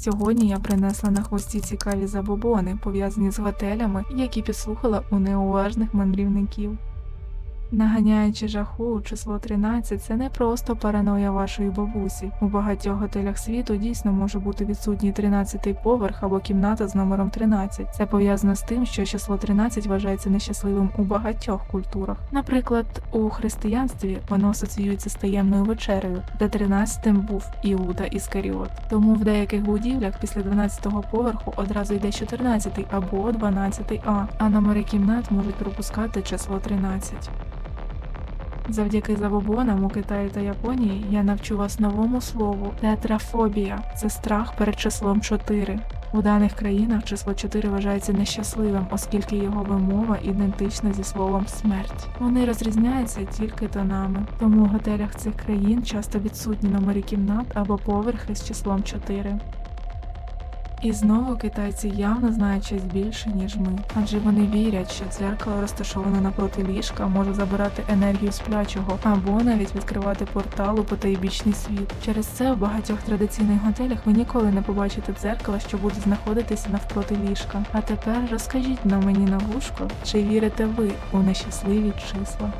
Сьогодні я принесла на хвості цікаві забобони, пов'язані з готелями, які підслухала у неуважних мандрівників. Наганяючи жаху, число 13 – це не просто параноя вашої бабусі. У багатьох готелях світу дійсно може бути відсутній 13-й поверх або кімната з номером 13. Це пов'язано з тим, що число 13 вважається нещасливим у багатьох культурах. Наприклад, у християнстві воно асоціюється з таємною вечерею, де 13-тим був Іуда Іскаріот. Тому в деяких будівлях після 12-го поверху одразу йде 14-й або 12-й А, а номери кімнат можуть пропускати число 13. Завдяки забобонам у Китаї та Японії я навчу вас новому слову тетрафобія це страх перед числом 4. У даних країнах число 4 вважається нещасливим, оскільки його вимова ідентична зі словом смерть. Вони розрізняються тільки тонами, тому у готелях цих країн часто відсутні номери кімнат або поверхи з числом 4. І знову китайці явно знають щось більше, ніж ми, адже вони вірять, що дзеркало, розташоване напроти ліжка, може забирати енергію сплячого або навіть відкривати портал у потайбічний світ. Через це в багатьох традиційних готелях ви ніколи не побачите дзеркала, що буде знаходитися навпроти ліжка. А тепер розкажіть на мені на вушко, чи вірите ви у нещасливі числа?